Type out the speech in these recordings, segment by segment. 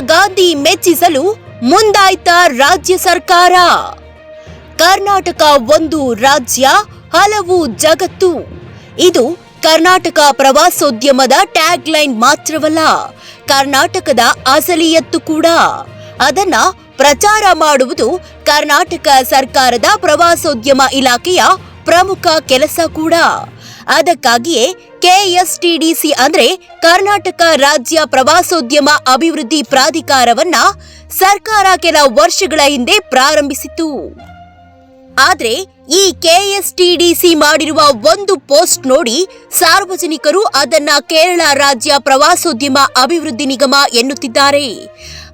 ಗಾಂಧಿ ಮೆಚ್ಚಿಸಲು ಮುಂದಾಯ್ತ ರಾಜ್ಯ ಸರ್ಕಾರ. ಕರ್ನಾಟಕ ಒಂದು ರಾಜ್ಯ, ಹಲವು ಜಗತ್ತು. ಇದು ಕರ್ನಾಟಕ ಪ್ರವಾಸೋದ್ಯಮದ ಟ್ಯಾಗ್ ಲೈನ್ ಮಾತ್ರವಲ್ಲ, ಕರ್ನಾಟಕದ ಅಸಲಿಯತ್ತು ಕೂಡ. ಅದನ್ನ ಪ್ರಚಾರ ಮಾಡುವುದು ಕರ್ನಾಟಕ ಸರ್ಕಾರದ ಪ್ರವಾಸೋದ್ಯಮ ಇಲಾಖೆಯ ಪ್ರಮುಖ ಕೆಲಸ ಕೂಡ. ಅದಕ್ಕಾಗಿಯೇ ಕೆಎಸ್ಟಿಡಿಸಿ ಅಂದ್ರೆ ಕರ್ನಾಟಕ ರಾಜ್ಯ ಪ್ರವಾಸೋದ್ಯಮ ಅಭಿವೃದ್ಧಿ ಪ್ರಾಧಿಕಾರವನ್ನ ಸರ್ಕಾರ ಕೆಲ ವರ್ಷಗಳ ಹಿಂದೆ ಪ್ರಾರಂಭಿಸಿತು ಆದರೆ ಈ ಕೆಎಸ್ಟಿಡಿಸಿ ಮಾಡಿರುವ ಒಂದು ಪೋಸ್ಟ್ ನೋಡಿ ಸಾರ್ವಜನಿಕರು ಅದನ್ನ ಕೇರಳ ರಾಜ್ಯ ಪ್ರವಾಸೋದ್ಯಮ ಅಭಿವೃದ್ಧಿ ನಿಗಮ ಎನ್ನುತ್ತಿದ್ದಾರೆ.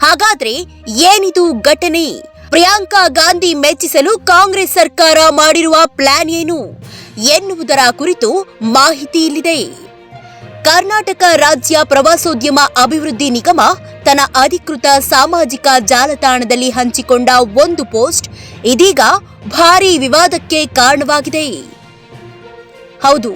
ಹಾಗಾದ್ರೆ ಏನಿದು ಘಟನೆ? ಪ್ರಿಯಾಂಕಾ ಗಾಂಧಿ ಮೆಚ್ಚಿಸಲು ಕಾಂಗ್ರೆಸ್ ಸರ್ಕಾರ ಮಾಡಿರುವ ಪ್ಲಾನ್ ಏನು? ಎನ್ನುವುದರ ಕುರಿತು ಮಾಹಿತಿ ಇಲ್ಲಿದೆ. ಕರ್ನಾಟಕ ರಾಜ್ಯ ಪ್ರವಾಸೋದ್ಯಮ ಅಭಿವೃದ್ಧಿ ನಿಗಮ ತನ್ನ ಅಧಿಕೃತ ಸಾಮಾಜಿಕ ಜಾಲತಾಣದಲ್ಲಿ ಹಂಚಿಕೊಂಡ ಒಂದು ಪೋಸ್ಟ್ ಇದೀಗ ಭಾರೀ ವಿವಾದಕ್ಕೆ ಕಾರಣವಾಗಿದೆ. ಹೌದು,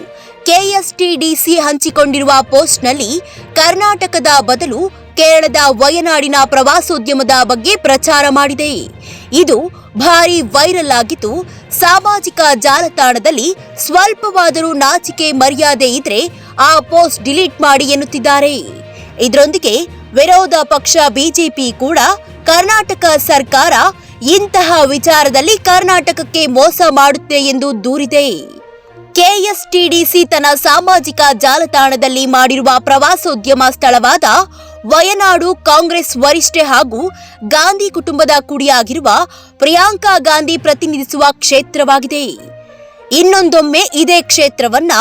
ಕೆಎಸ್ಟಿಡಿಸಿ ಹಂಚಿಕೊಂಡಿರುವ ಪೋಸ್ಟ್ನಲ್ಲಿ ಕರ್ನಾಟಕದ ಬದಲು ಕೇರಳದ ವಯನಾಡಿನ ಪ್ರವಾಸೋದ್ಯಮದ ಬಗ್ಗೆ ಪ್ರಚಾರ ಮಾಡಿದೆ. ಇದು ಭಾರಿ ವೈರಲ್ ಆಗಿದ್ದು ಸಾಮಾಜಿಕ ಜಾಲತಾಣದಲ್ಲಿ ಸ್ವಲ್ಪವಾದರೂ ನಾಚಿಕೆ ಮರ್ಯಾದೆ ಇದ್ರೆ ಆ ಪೋಸ್ಟ್ ಡಿಲೀಟ್ ಮಾಡಿ ಎನ್ನುತ್ತಿದ್ದಾರೆ. ಇದರೊಂದಿಗೆ ವಿರೋಧ ಪಕ್ಷ ಬಿಜೆಪಿ ಕೂಡ ಕರ್ನಾಟಕ ಸರ್ಕಾರ ಇಂತಹ ವಿಚಾರದಲ್ಲಿ ಕರ್ನಾಟಕಕ್ಕೆ ಮೋಸ ಮಾಡುತ್ತೆ ಎಂದು ದೂರಿದೆ. ಕೆಎಸ್ಟಿಡಿಸಿ ತನ್ನ ಸಾಮಾಜಿಕ ಜಾಲತಾಣದಲ್ಲಿ ಮಾಡಿರುವ ಪ್ರವಾಸೋದ್ಯಮ ಸ್ಥಳವಾದ ವಯನಾಡು ಕಾಂಗ್ರೆಸ್ ವರಿಷ್ಠೆ ಹಾಗೂ ಗಾಂಧಿ ಕುಟುಂಬದ ಕುಡಿಯಾಗಿರುವ ಪ್ರಿಯಾಂಕಾ ಗಾಂಧಿ ಪ್ರತಿನಿಧಿಸುವ ಕ್ಷೇತ್ರವಾಗಿದೆ. ಇನ್ನೊಂದೊಮ್ಮೆ ಇದೇ ಕ್ಷೇತ್ರವನ್ನ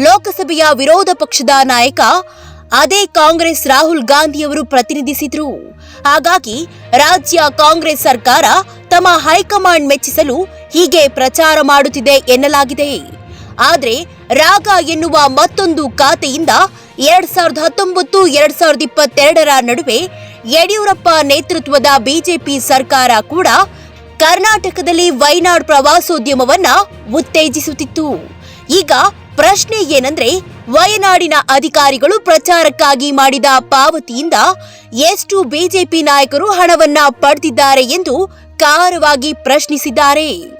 ಲೋಕಸಭೆಯ ವಿರೋಧ ಪಕ್ಷದ ನಾಯಕ, ಅದೇ ಕಾಂಗ್ರೆಸ್ ರಾಹುಲ್ ಗಾಂಧಿಯವರು ಪ್ರತಿನಿಧಿಸಿದ್ರು. ಹಾಗಾಗಿ ರಾಜ್ಯ ಕಾಂಗ್ರೆಸ್ ಸರ್ಕಾರ ತಮ್ಮ ಹೈಕಮಾಂಡ್ ಮೆಚ್ಚಿಸಲು ಹೀಗೆ ಪ್ರಚಾರ ಮಾಡುತ್ತಿದೆ ಎನ್ನಲಾಗಿದೆ. ಆದರೆ ರಾಗ ಎನ್ನುವ ಮತ್ತೊಂದು ಖಾತೆಯಿಂದ ಎರಡ್ ಸಾವಿರದ ಹತ್ತೊಂಬತ್ತು, ಎರಡ್ ಸಾವಿರದ ಇಪ್ಪತ್ತೆರಡರ ನಡುವೆ ಯಡಿಯೂರಪ್ಪ ನೇತೃತ್ವದ ಬಿಜೆಪಿ ಸರ್ಕಾರ ಕೂಡ ಕರ್ನಾಟಕದಲ್ಲಿ ವೈನಾಡ್ ಪ್ರವಾಸೋದ್ಯಮವನ್ನ ಉತ್ತೇಜಿಸುತ್ತಿತ್ತು. ಈಗ ಪ್ರಶ್ನೆ ಏನಂದ್ರೆ, ವಯನಾಡಿನ ಅಧಿಕಾರಿಗಳು ಪ್ರಚಾರಕ್ಕಾಗಿ ಮಾಡಿದ ಪಾವತಿಯಿಂದ ಎಷ್ಟು ಬಿಜೆಪಿ ನಾಯಕರು ಹಣವನ್ನ ಪಡೆದಿದ್ದಾರೆ ಎಂದು ಕಾರವಾಗಿ ಪ್ರಶ್ನಿಸಿದ್ದಾರೆ.